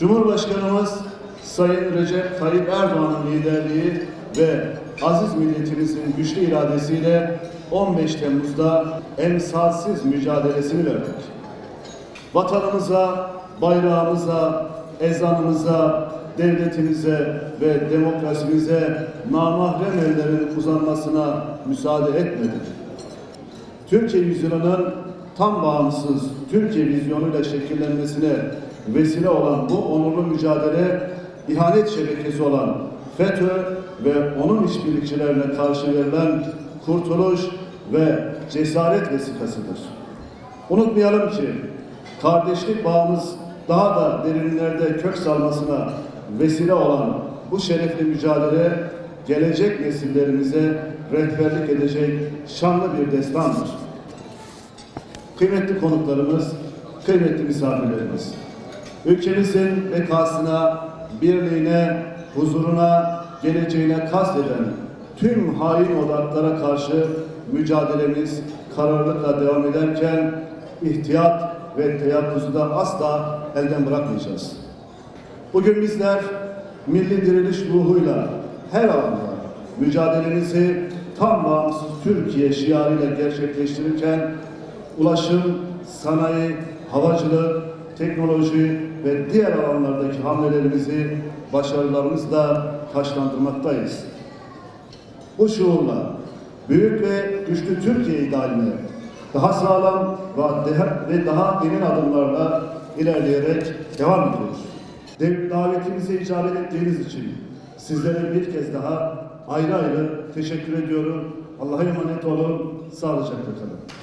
Cumhurbaşkanımız Sayın Recep Tayyip Erdoğan'ın liderliği ve aziz milletimizin güçlü iradesiyle 15 Temmuz'da emsalsiz mücadelesini verdik. Vatanımıza, bayrağımıza, ezanımıza, devletimize ve demokrasimize namahrem ellerin uzanmasına müsaade etmedik. Türkiye yüzyılının tam bağımsız Türkiye vizyonuyla şekillenmesine vesile olan bu onurlu mücadele ihanet şebekesi olan FETÖ ve onun işbirlikçilerine karşı verilen kurtuluş ve cesaret vesikasıdır. Unutmayalım ki kardeşlik bağımız daha da derinlerde kök salmasına vesile olan bu şerefli mücadele gelecek nesillerimize rehberlik edecek şanlı bir destandır. Kıymetli konuklarımız, kıymetli misafirlerimiz, ülkemizin bekasına, birliğine, huzuruna, geleceğine kasteden tüm hain odaklara karşı mücadelemiz kararlılıkla devam ederken ihtiyat ve teyakkuzu da asla elden bırakmayacağız. Bugün bizler milli diriliş ruhuyla her alanda mücadelemizi tam bağımsız Türkiye şiarıyla gerçekleştirirken ulaşım, sanayi, havacılık, teknoloji ve diğer alanlardaki hamlelerimizi başarılarımızla taşlandırmaktayız. Bu şuurla büyük ve güçlü Türkiye idealine daha sağlam ve daha- emin adımlarla ilerleyerek devam ediyoruz. Davetimize icabet ettiğiniz için sizlere bir kez daha ayrı ayrı teşekkür ediyorum. Allah'a emanet olun, sağlıcakla kalın.